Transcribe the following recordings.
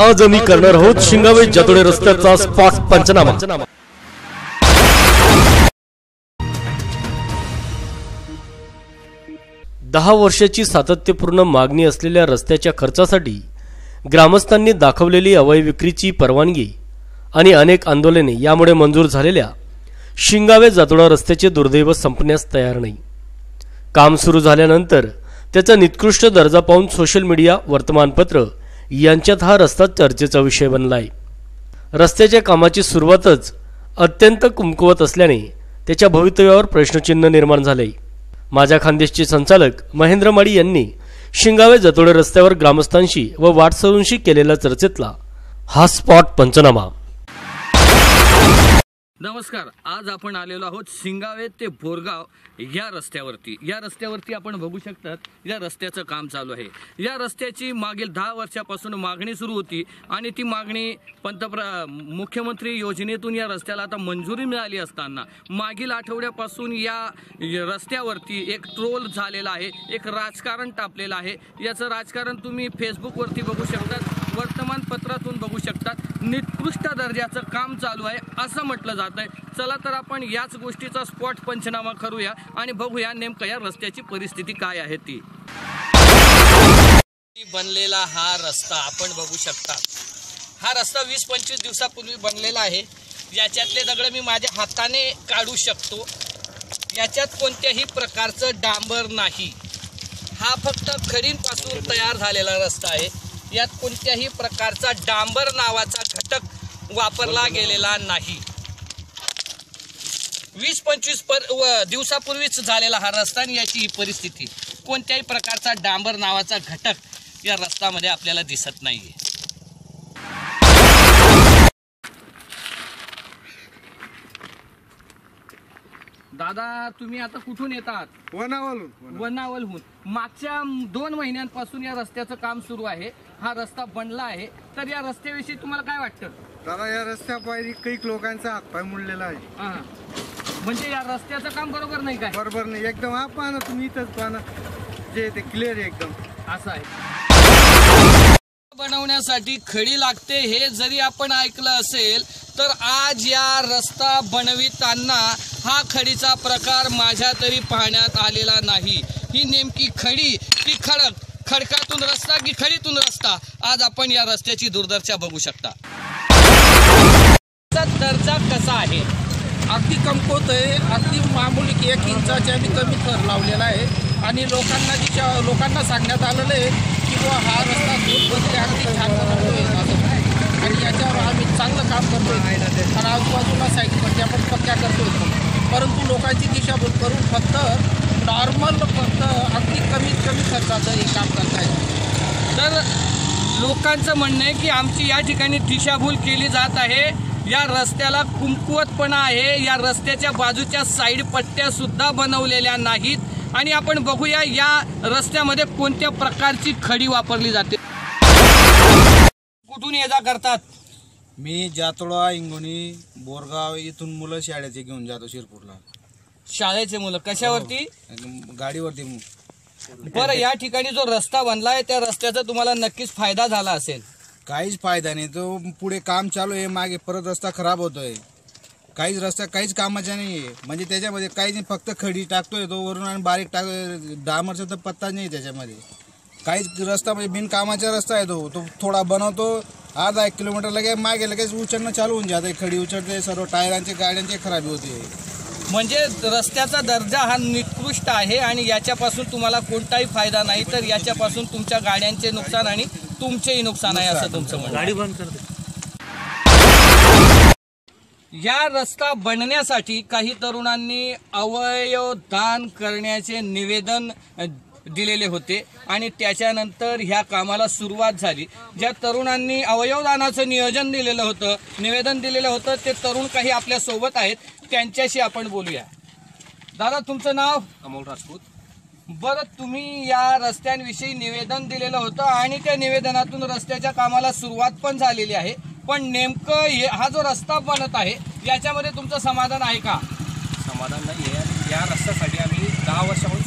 आज आम्ही करणार आहोत शिंगावे जातोडे रस्त्याचा स्पॉट पंचनामा. दहा वर्षाची सातत्यपूर्ण मागणी असलेल्या रस्त्याच्या खर्चासाठी ग्रामस्थांनी दाखवलेली अवय विक्रीची परवानगी आणि अनेक आंदोलने यामुळे मंजूर झालेल्या शिंगावे जातोडा रस्त्याचे दुर्दैव संपण्यास तयार नाही. काम सुरू झाल्यानंतर त्याचा निकृष्ट दर्जा पाहून सोशल मीडिया वर्तमानपत्र यांच्यात हा रस्ता चर्चेचा विषय बनला आहे रस्त्याच्या कामाची सुरुवातच अत्यंत कुमकुवत असल्याने त्याच्या भवितव्यावर प्रश्नचिन्ह निर्माण झाले माझ्या खानदेशचे संचालक महेंद्र माडी यांनी शिंगावे जतोडे रस्त्यावर ग्रामस्थांशी व वाटसरूंशी केलेल्या चर्चेतला हा स्पॉट पंचनामा. नमस्कार आज आपण आलेलो आहोत सिंगावे ते बोरगाव या रस्त्यावरती. या रस्त्यावरती आपण बघू शकतात या रस्त्याचं काम चालू आहे. या रस्त्याची मागील दहा वर्षापासून मागणी सुरू होती आणि ती मागणी पंतप्र मुख्यमंत्री योजनेतून या रस्त्याला आता मंजुरी मिळाली असताना मागील आठवड्यापासून या रस्त्यावरती एक ट्रोल झालेला आहे एक राजकारण टापलेलं आहे. याचं राजकारण तुम्ही फेसबुकवरती बघू शकतात. वर्तमानपत्रातून बघू शकतात. निकृष्ट दर्जाचं काम चालू आहे असं म्हटलं जात आहे. चला तर आपण याच गोष्टीचा स्पॉट पंचनामा करूया आणि बघूया नेमकं या रस्त्याची परिस्थिती काय आहे ती. बनलेला हा रस्ता आपण बघू शकता. हा रस्ता वीस पंचवीस दिवसापूर्वी बनलेला आहे. याच्यातले दगड मी माझ्या हाताने काढू शकतो. याच्यात कोणत्याही प्रकारचं डांबर नाही. हा फक्त खडींपासून तयार झालेला रस्ता आहे. यात कोणत्याही प्रकारचा डांबर नावाचा घटक वापरला गेलेला नाही. वीस पंचवीस पर दिवसापूर्वीच झालेला हा रस्ता आणि याची ही परिस्थिती. कोणत्याही प्रकारचा डांबर नावाचा घटक या रस्त्यामध्ये आपल्याला दिसत नाहीये. दादा तुम्ही आता कुठून येतात? वनावरून वनावलहून मागच्या दोन महिन्यांपासून या रस्त्याचं काम सुरू आहे. हा रस्ता बनला आहे. तर या रस्त्याविषयी तुम्हाला काय वाटतं? दादा या रस्त्या पायरी कैक लोकांचा हातपाय मुडलेला आहे. हा. म्हणजे या रस्त्याचं काम बरोबर नाही काय? बरोबर नाही. एकदम हा पाहा ना तुम्ही इथंच पाहा जे ते क्लिअर आहे एकदम. असं आहे. बनवण्यासाठी खडी लागते हे जरी आपण ऐकलं असेल तर आज या रस्ता बनविताना हा खडीचा प्रकार माझ्या तरी पाहण्यात आलेला नाही. ही नेमकी खडी की खडक? खडकातून रस्ता की खडीतून रस्ता? आज आपण या रस्त्याची दुर्दर्शा बघू शकता. दर्जा कसा आहे? अगदी कमकुवत आहे. अगदी मामूली की एक इंचाच्या मी कमी थर लावलेला आहे. आणि लोकांना दिशा लोकांना सांगण्यात आलेलं आहे की बुवा हा रस्ता दूर अगदी छान आणि याच्यावर आम्ही चांगलं काम करतोय. आणि आजूबाजूला साईडमध्ये आपण पक्क्या करतोय. परंतु लोकांची दिशाभूल करून फक्त नॉर्मल फक्त अगदी कमीत कमी खर्चाचं हे काम करतायत तर लोकांचं म्हणणं आहे की आमची या ठिकाणी दिशाभूल केली जात आहे. या रस्त्याला कुमकुवतपणा आहे. या रस्त्याच्या बाजूच्या साईड पट्ट्या सुद्धा बनवलेल्या नाहीत. आणि आपण बघूया या रस्त्यामध्ये कोणत्या प्रकारची खडी वापरली जाते. कुठून ये जा करतात? मी जातोडा इंगोणी बोरगाव इथून मुलं शाळेचे घेऊन जातो शिरपूरला. शाळेचे मुलं? कशावरती? एकदम गाडीवरती. बरं या ठिकाणी जो रस्ता बनलाय त्या रस्त्याचा तुम्हाला नक्कीच फायदा झाला असेल. काहीच फायदा नाही. तो पुढे काम चालू आहे मागे परत रस्ता खराब होतोय. काहीच रस्ता काहीच कामाचा नाही आहे म्हणजे त्याच्यामध्ये काहीच नाही फक्त खडी टाकतोय तो वरून आणि बारीक टाक डामरचा तर पत्ता नाही त्याच्यामध्ये. काहीच रस्ता म्हणजे बिनकामाचा रस्ता आहे तो. तो थोडा बनवतो अर्धा एक किलोमीटर लगे मागे लगेच उचलणं चालू होऊन जाते. खडी उचलते सर्व टायरांचे गाड्यांची खराबी होते. म्हणजे रस्त्याचा दर्जा हा निकृष्ट आहे आणि याच्यापासून तुम्हाला कोणताही फायदा नाही तर याच्यापासून तुमच्या गाड्यांचे नुकसान आणि तुमचेही नुकसान आहे असं तुमचं म्हणणं गाडी बंद या रस्ता बनण्यासाठी काही तरुणांनी अवयव दान करण्याचे निवेदन दिलेले होते आणि त्याच्यानंतर ह्या कामाला सुरुवात झाली. ज्या तरुणांनी अवयवदानाचं नियोजन दिलेलं होतं निवेदन दिलेलं होतं ते तरुण काही आपल्यासोबत आहेत त्यांच्याशी आपण बोलूया. दादा तुमचं नाव? अमोल राजपूत. बरं तुम्ही या रस्त्यांविषयी निवेदन दिलेलं होतं आणि त्या निवेदनातून रस्त्याच्या कामाला सुरुवात पण झालेली आहे. पण नेमकं हे- हा जो रस्ता बनत आहे याच्यामध्ये तुमचं समाधान आहे का? समाधान नाही आहे या रस्त्यासाठी आम्ही दहा मात्र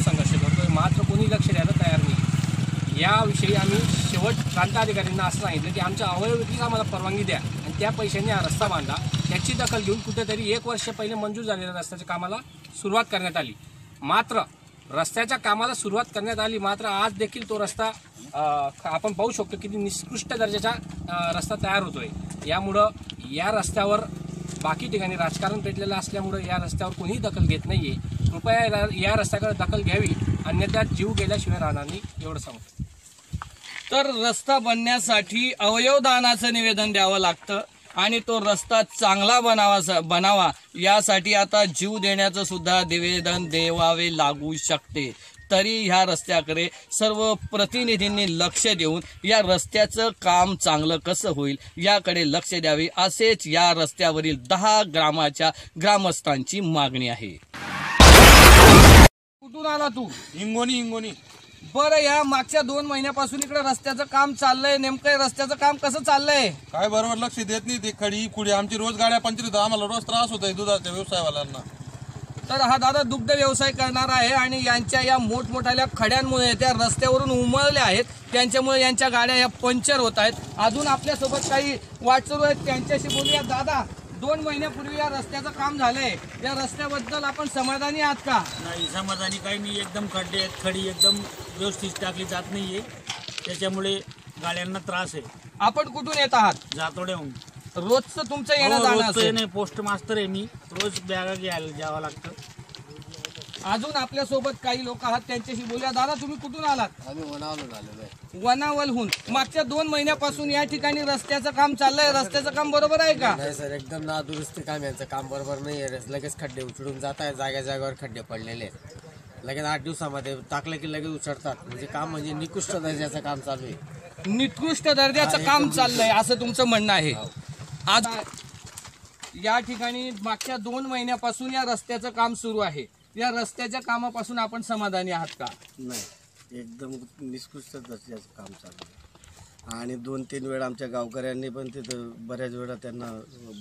कोणी लक्ष द्यायला तयार नाही याविषयी आम्ही शेवट प्रांताधिकाऱ्यांना असं सांगितलं की आमच्या अवयव आम्हाला परवानगी द्या आणि त्या पैशांनी हा रस्ता बांधा. त्याची दखल घेऊन कुठेतरी एक वर्ष पहिले मंजूर झालेल्या रस्त्याच्या कामाला सुरुवात करण्यात आली. मात्र रस्त्याच्या कामाला सुरुवात करण्यात आली मात्र आज देखील तो रस्ता आपण पाहू शकतो किती निकृष्ट दर्जाचा रस्ता तयार होतोय. यामुळं या रस्त्यावर बाकी ठिकाणी राजकारण पेटलेलं असल्यामुळं या रस्त्यावर कोणीही दखल घेत नाहीये. कृपया या- या रस्त्याकडे दखल घ्यावी अन्यथा जीव गेल्याशिवाय राहणार नाही एवढं सांगतो. तर रस्ता बनण्यासाठी अवयवदानाचं निवेदन द्यावं लागतं आणि तो रस्ता चांगला बनावा बनावा यासाठी आता जीव देण्याचं सुद्धा निवेदन देवावे लागू शकते. तरी ह्या रस्त्याकडे सर्व प्रतिनिधींनी लक्ष देऊन या रस्त्याचं काम चांगलं कसं होईल याकडे लक्ष द्यावे असेच या रस्त्यावरील दहा ग्रामाच्या ग्रामस्थांची मागणी आहे. कुठून आला तू? हिंगोनी हिंगोनी बरं या मागच्या दोन महिन्यापासून इकडे रस्त्याचं काम चाललंय. नेमकं रस्त्याचं काम कसं चाललंय? काय बरोबर लक्ष देत नाही ते खडी कुडी आमची रोज गाड्या पंचर होतात आम्हाला रोज त्रास होत आहे दुधाच्या व्यवसायवाल्यांना. तर हा दादा दुग्ध व्यवसाय करणार आहे आणि यांच्या या मोठमोठ्या खड्यांमुळे त्या रस्त्यावरून उमळल्या आहेत. त्यांच्यामुळे यांच्या गाड्या या पंक्चर होत आहेत. अजून आपल्यासोबत काही वाटसरू आहेत. त्यांच्याशी बोलूया. दादा दोन महिन्यापूर्वी या रस्त्याचं काम झालंय. या रस्त्याबद्दल आपण समाधानी आहात का? नाही समाधानी काही नाही. एकदम खड्डे आहेत. खडी एकदम व्यवस्थित टाकली जात नाहीये. त्याच्यामुळे गाड्यांना त्रास आहे. आपण कुठून येत आहात? जातोड्याहून. रोजचं तुमचं येणं हो, जाणं रोजचं असेल. येणं पोस्ट मास्टर आहे मी. रोज बॅगा घ्यायला जावं लागतं. अजून आपल्यासोबत काही लोक आहात त्यांच्याशी बोलूया. दादा तुम्ही कुठून आलात? आम्ही वनावरून आलेलो आहे. वनावलहून. मागच्या दोन महिन्यापासून या ठिकाणी रस्त्याचं काम चाललंय. रस्त्याचं काम बरोबर आहे का? नाही सर एकदम नादुरुस्ती काम यांचं काम बरोबर नाही आहे. लगेच खड्डे उचडून जात आहे. जाग्या जागेवर खड्डे पडलेले आहेत. लगेच आठ दिवसामध्ये टाकलं की लगेच उचडतात म्हणजे काम म्हणजे निकृष्ट दर्जाचं काम चालू आहे. निकृष्ट दर्जाचं काम चाललंय असं तुमचं म्हणणं आहे. आज या ठिकाणी मागच्या दोन महिन्यापासून या रस्त्याचं काम सुरू आहे. या रस्त्याच्या कामापासून आपण समाधानी आहात का? नाही. एकदम निष्कृष्ट दर्जाचं काम चालू आहे. आणि दोन तीन वेळा आमच्या गावकऱ्यांनी पण तिथं बऱ्याच वेळा त्यांना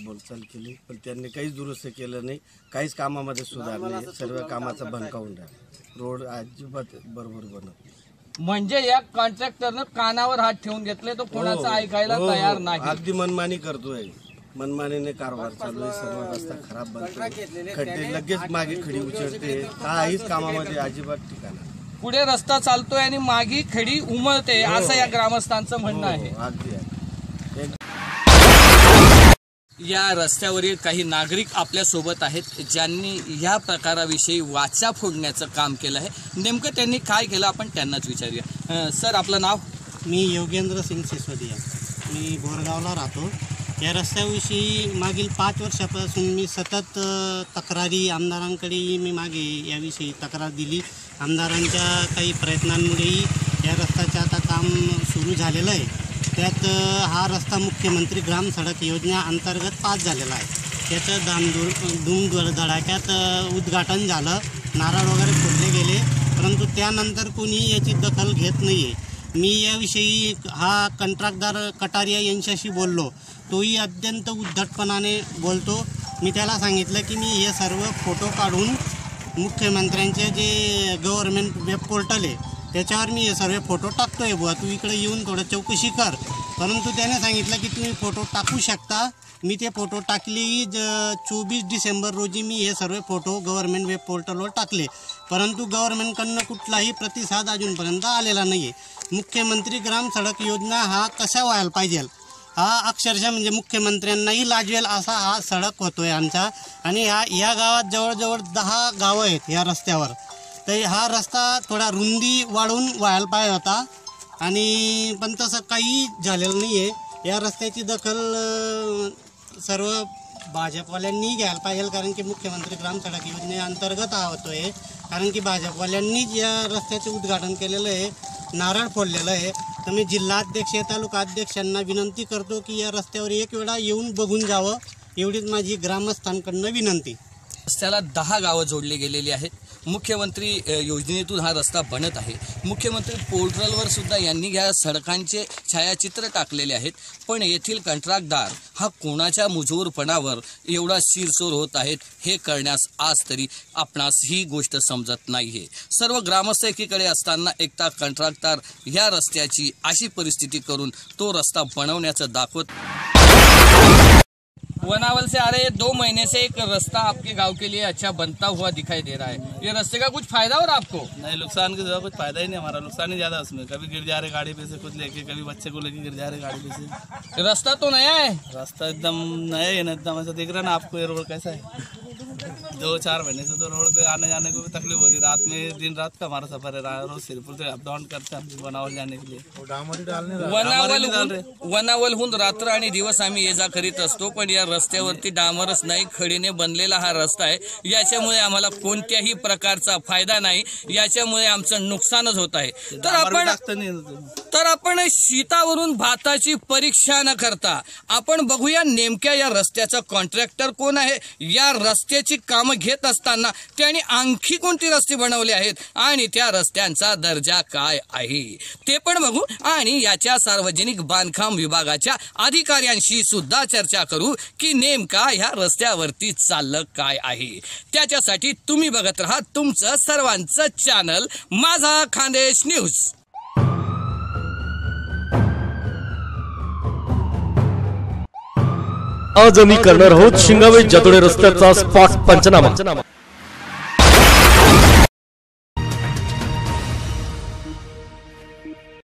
बोलचाल केली. पण त्यांनी काहीच दुरुस्त केलं नाही. काहीच कामामध्ये सुधार नाही. सर्व कामाचं बंकावून राहिलं. रोड अजिबात बरोबर बनत नाही. म्हणजे या कॉन्ट्रॅक्टरनं कानावर हात ठेवून घेतले तो कोणाचं ऐकायला हो, हो. तयार नाही. अगदी मनमानी करतोय. मनमानीने कारभार चालू आहे. सर्व रस्ता खराब बनतोय खड्डे लगेच मागे खडी उचलते. काहीच कामामध्ये अजिबात ठिकाण पुढे रस्ता चालतोय आणि मागी खडी उमळते असं या ग्रामस्थांचं म्हणणं आहे. अगदी आहे या रस्त्यावरील काही नागरिक आपल्यासोबत आहेत ज्यांनी या प्रकाराविषयी वाचा फोडण्याचं काम केलं आहे. नेमकं त्यांनी काय केलं आपण त्यांनाच विचारूया. सर आपलं नाव? मी योगेंद्र सिंग सिसोदिया. मी बोरगावला राहतो. या रस्त्याविषयी मागील पाच वर्षापासून मी सतत तक्रारी आमदारांकडेही मी मागे याविषयी तक्रार दिली. आमदारांच्या काही प्रयत्नांमुळेही या रस्त्याचं आता काम सुरू झालेलं आहे. त्यात हा रस्ता मुख्यमंत्री ग्राम सडक योजना अंतर्गत पास झालेला आहे. त्याचं दामदूर दुम धडाक्यात उद्घाटन झालं. नारळ वगैरे फोडले गेले. परंतु त्यानंतर कोणी याची दखल घेत नाही आहे मी याविषयी हा कंत्राटदार कटारिया यांच्याशी बोललो. तोही अत्यंत उद्धटपणाने बोलतो. मी त्याला सांगितलं की मी हे सर्व फोटो काढून मुख्यमंत्र्यांचे जे गव्हर्नमेंट वेब पोर्टल आहे त्याच्यावर मी हे सर्व फोटो टाकतो आहे बुवा तू इकडे येऊन थोडं चौकशी कर. परंतु त्याने सांगितलं की तुम्ही फोटो टाकू शकता. मी ते फोटो टाकलेही ज चोवीस डिसेंबर रोजी मी हे सर्व फोटो गव्हर्नमेंट वेब पोर्टलवर टाकले. परंतु गव्हर्नमेंटकडनं कुठलाही प्रतिसाद अजूनपर्यंत आलेला नाही आहे मुख्यमंत्री ग्राम सडक योजना हा कसा व्हायला पाहिजे? हा अक्षरशः म्हणजे मुख्यमंत्र्यांनाही लाजवेल असा हा सडक होतो आहे आमचा. आणि ह्या या गावात जवळजवळ दहा गावं आहेत या रस्त्यावर. तर हा रस्ता थोडा रुंदी वाढून व्हायला पाहिजे होता. आणि पण तसं काही झालेलं नाही आहे या रस्त्याची दखल सर्व भाजपवाल्यांनी घ्यायला पाहिजे कारण की मुख्यमंत्री ग्राम सडक योजनेअंतर्गत हा होतो आहे कारण की भाजपवाल्यांनीच या रस्त्याचे उद्घाटन केलेलं आहे. नारळ फोडलेलं आहे. तर मी जिल्हाध्यक्ष तालुका अध्यक्षांना विनंती करतो की या रस्त्यावर एक वेळा येऊन बघून जावं एवढीच माझी ग्रामस्थांकडनं विनंती. रस्त्याला दहा गावं जोडली गेलेली आहेत. मुख्यमंत्री योजनेतून हा रस्ता बनत आहे. मुख्यमंत्री पोर्टलवर सुद्धा यांनी या सडकांचे छायाचित्र टाकलेले आहेत. पण येथील कंत्राटदार हा कोणाच्या मुजोरपणावर एवढा शिरसोर होत आहेत हे करण्यास आज तरी आपणास ही गोष्ट समजत नाहीये. सर्व ग्रामस्थ एकीकडे असताना एकटा कंत्राटदार या रस्त्याची अशी परिस्थिती करून तो रस्ता बनवण्याचं दाखवत वनावल से आ रहे दो महीने से एक रास्ता आपके गाँव के लिए अच्छा बनता हुआ दिखाई दे रहा है। ये रास्ते का कुछ फ़ायदा हो रहा आपको? नहीं नुकसान के जगह कुछ फ़ायदा ही नहीं हमारा। नुकसान ही ज़्यादा उसमें। कभी गिर जा रहे गाड़ी पे से कुछ लेके कभी बच्चे को लेके गिर जा रहे गाड़ी पे से। रास्ता तो नया है? रास्ता एकदम नया है ना एकदम ऐसा दिख रहा ना आपको ये रोड कैसा है? दो चार महीने से तो रोड पे आने जाने को भी तकलीफ हो रही रात में दिन रात का हमारा सफर है। रोज सिरपुर से अप डाउन करते हैं बनावल जाने के लिए। वनावल वनावलहून रात्र आणि दिवस आम्ही ये जा करीत असतो पण या रस्त्यावरती डांबरच नाही खडीने बनलेला हा रस्ता आहे. याच्यामुळे आम्हाला कोणत्याही प्रकारचा फायदा नाही. याच्यामुळे आमचं नुकसानच होत आहे. तर आपण तर आपण शीतावरून भाताची परीक्षा न करता आपण बघूया नेमक्या या रस्त्याचा कॉन्ट्रॅक्टर कोण आहे. या रस्त्याची कामं घेत असताना त्यांनी आणखी कोणती रस्ते बनवले आहेत? आणि त्या रस्त्यांचा दर्जा काय आहे? ते पण बघू. आणि याच्या सार्वजनिक बांधकाम विभागाच्या अधिकाऱ्यांशी सुद्धा चर्चा करू की नेमका ह्या रस्त्यावरती चाललं काय आहे. त्याच्यासाठी तुम्ही बघत राहा तुमचं सर्वांचं चॅनल माझा खानदेश न्यूज आज आम्ही करणार आहोत शिंगावे जातोडे रस्त्याचा स्पॉट पंचनामा.